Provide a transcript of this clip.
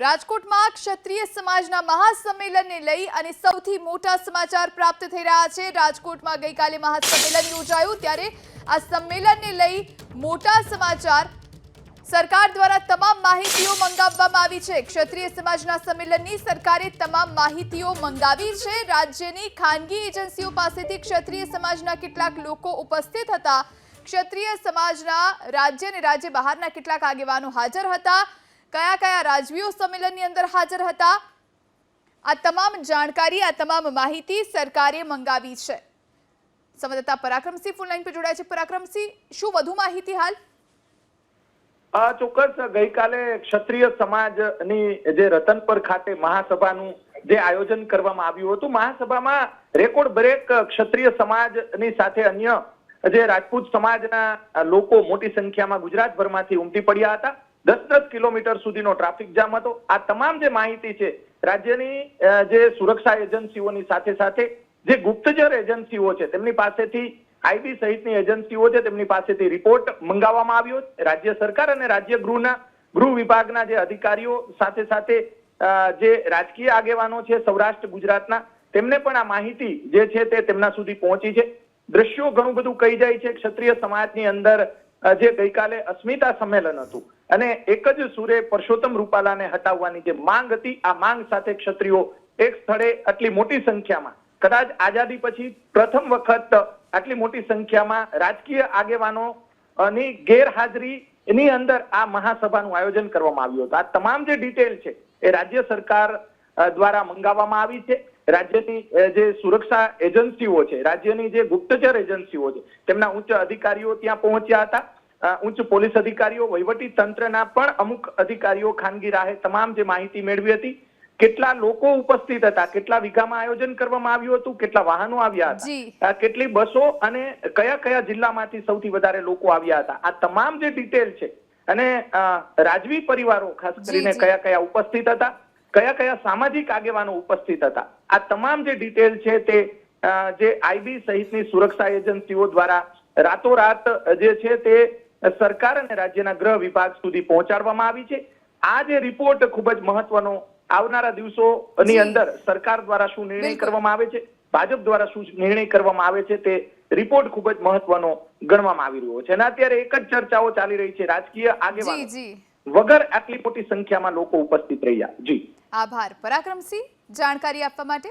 રાજકોટમાં ક્ષત્રિય સમાજના મહાસંમેલનને લઈ અને સૌથી મોટા સમાચાર પ્રાપ્ત થઈ રહ્યા છે. રાજકોટમાં ગઈકાલે મહાસંમેલન યોજાયું ત્યારે આ સંમેલનને લઈ મોટા સમાચાર સરકાર દ્વારા તમામ માહિતીઓ મંગાવવામાં આવી છે. ક્ષત્રિય સમાજના સંમેલનની સરકારે તમામ માહિતીઓ મંગાવી છે. રાજ્યની ખાનગી એજન્સીઓ પાસેથી ક્ષત્રિય સમાજના કેટલાક લોકો ઉપસ્થિત હતા. ક્ષત્રિય સમાજના રાજ્ય અને રાજ્ય બહારના કેટલાક આગેવાનો હાજર હતા. કયા કયા રાજવીઓ સંમેલનની અંદર હાજર હતા? આ તમામ જાણકારી, આ તમામ માહિતી સરકારે મંગાવી છે. સંવાદદાતા પરાક્રમસિંહ ફોન લાઈન પર જોડાય છે. પરાક્રમસિંહ, શું વધુ માહિતી હાલ? આ ચોક્કસ ગઈકાલે ક્ષત્રિય સમાજની જે રતનપર ખાતે મહાસભાનું જે આયોજન કરવામાં આવ્યું હતું, મહાસભામાં રેકોર્ડ બ્રેક ક્ષત્રિય સમાજની સાથે અન્ય જે રાજપૂત સમાજના લોકો મોટી સંખ્યામાં ગુજરાતભરમાંથી ઉમટી પડ્યા હતા. દસ દસ કિલોમીટર સુધીનો ટ્રાફિક જામ હતો. આ તમામ જે માહિતી છે, રાજ્યની જે સુરક્ષા એજન્સીઓની સાથે સાથે, જે ગુપ્તચર એજન્સીઓ છે, તેમની પાસેથી આઈબી સહિતની એજન્સીઓ છે, તેમની પાસેથી રિપોર્ટ મંગાવવામાં આવ્યો રાજ્ય સરકાર અને રાજ્ય ગૃહના, ગૃહ વિભાગના જે અધિકારીઓ સાથે સાથે જે રાજકીય આગેવાનો છે, સૌરાષ્ટ્ર, ગુજરાતના, તેમને પણ આ માહિતી જે છે તે તેમના સુધી પહોંચી છે. દ્રશ્યો ઘણું બધું કહી જાય છે ક્ષત્રિય સમાજની અંદર જે ગઈકાલે અસ્મિતા સંમેલન હતું. અને એક જ સુરે પરસોત્તમ રૂપાલાને હટાવવાની જે માંગ હતી, આ માંગ સાથે ક્ષત્રિયો એક સ્થળે આટલી મોટી સંખ્યામાં, કદાચ આઝાદી પછી પ્રથમ વખત આટલી મોટી સંખ્યામાં રાજકીય આગેવાનો ની ગેરહાજરી એની અંદર આ મહાસભાનું આયોજન કરવામાં આવ્યું હતું. આ તમામ જે ડિટેલ છે એ રાજ્ય સરકાર દ્વારા મંગાવવામાં આવી છે. રાજ્યની જે સુરક્ષા એજન્સીઓ છે રાજ્યની જે ગુપ્તચર એજન્સીઓ છે તેમના ઉચ્ચ અધિકારીઓ ત્યાં પહોંચ્યા હતા. ઉચ્ચ પોલીસ અધિકારીઓ વહીવટી તંત્રના પણ અમુક અધિકારીઓ ખાનગી રાહે તમામ જે માહિતી મેળવી હતી. કેટલા લોકો ઉપસ્થિત હતા કેટલા વીઘામાં આયોજન કરવામાં આવ્યું હતું કેટલા વાહનો આવ્યા હતા. કેટલી બસો અને કયા કયા જિલ્લામાંથી સૌથી વધારે લોકો આવ્યા હતા. આ તમામ જે ડિટેલ છે અને રાજવી પરિવારો ખાસ કરીને કયા કયા ઉપસ્થિત હતા કયા કયા સામાજિક આગેવાનો ઉપસ્થિત હતા? આ તમામ જે ડિટેલ છે તે જે આઈબી સહિતની સુરક્ષા એજન્સીઓ દ્વારા રાતોરાત જે છે તે સરકાર અને રાજ્યના ગૃહ વિભાગ સુધી પહોંચાડવામાં આવી છે. આ જે રિપોર્ટ ખૂબ જ મહત્વનો આવનારા દિવસોની. અંદર સરકાર દ્વારા શું નિર્ણય કરવામાં આવે છે? ભાજપ દ્વારા શું નિર્ણય કરવામાં આવે છે તે રિપોર્ટ ખૂબ જ મહત્વનો ગણવામાં આવી રહ્યો છે. અને અત્યારે એક જ ચર્ચાઓ ચાલી રહી છે રાજકીય આગેવાન. વગર આટલી મોટી સંખ્યામાં લોકો ઉપસ્થિત રહ્યા. જી. આભાર. પરાક્રમસિંહ જાણકારી આપવા માટે